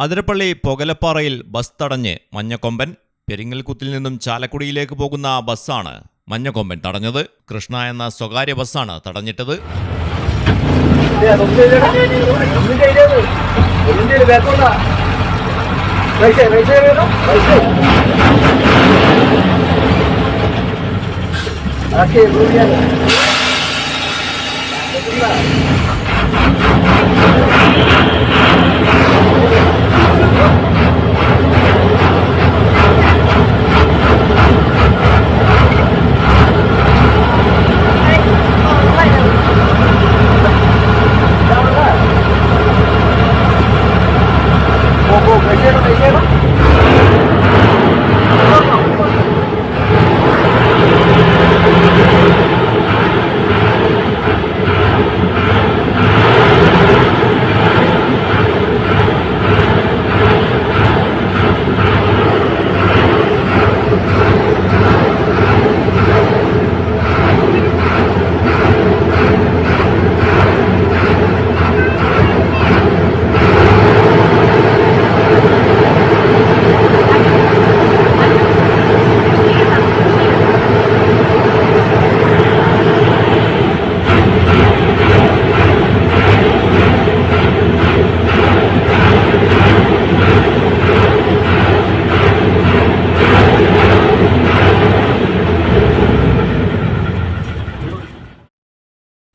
Athirappilly പൊകലപ്പാറയിൽ bus തടഞ്ഞ് മഞ്ഞക്കൊമ്പൻ പെരിങ്ങൽകുത്തിൽ നിന്നും ചാലക്കുടിയിലേക്ക് പോകുന്ന ബസ്സാണ് മഞ്ഞക്കൊമ്പൻ തടഞ്ഞത്. കൃഷ്ണ എന്ന സ്വകാര്യ ബസ്സാണ് തടഞ്ഞിട്ടത്. ഒന്നും ചെയ്തേടാ ഒന്നും ചെയ്തത് ഒന്നും ചെയ്ത് വേക്കോണ്ട പൈസ പൈസ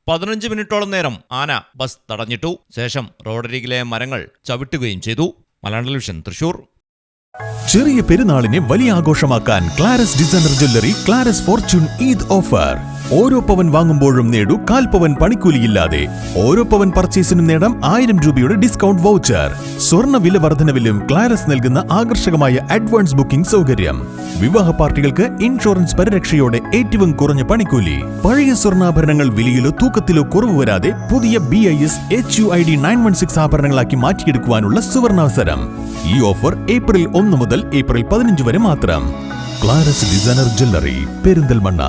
പതിനഞ്ച് മിനിറ്റോളം നേരം ആന ബസ് തടഞ്ഞിട്ടു. ശേഷം റോഡരികിലെ മരങ്ങൾ ചവിട്ടുകയും ചെയ്തു. മലയാളിഷൻ തൃശൂർ. ചെറിയ പെരുന്നാളിനെ വലിയ ആഘോഷമാക്കാൻ Claras designer jewellery Claras fortune Eid offer. ഓരോ പവൻ വാങ്ങുമ്പോഴും നേടൂ കാൽ പവൻ പണിക്കൂലിയില്ലാതെ. ഓരോ പവൻ പർച്ചേസിനും നേടാം ആയിരം രൂപയുടെ ഡിസ്കൗണ്ട് വൗച്ചർ. സ്വർണ വില വർധനവിലും ക്ലാരസ് നൽകുന്ന ആകർഷകമായ അഡ്വാൻസ് ബുക്കിംഗ് സൗകര്യം. വിവാഹ പാർട്ടികൾക്ക് ഇൻഷുറൻസ് പരിരക്ഷയോടെ ഏറ്റവും കുറഞ്ഞ പണിക്കൂലി. പഴയ സ്വർണാഭരണങ്ങൾ വിലയിലോ തൂക്കത്തിലോ കുറവ് വരാതെ പുതിയ B I S H U I D nine one six ആഭരണങ്ങളാക്കി മാറ്റിയെടുക്കുവാനുള്ള സുവർണാവസരം. ഈ ഓഫർ ഏപ്രിൽ ഒന്ന് മുതൽ ഏപ്രിൽ പതിനഞ്ച് വരെ മാത്രം. Claras designer jewellery Perinthalmanna.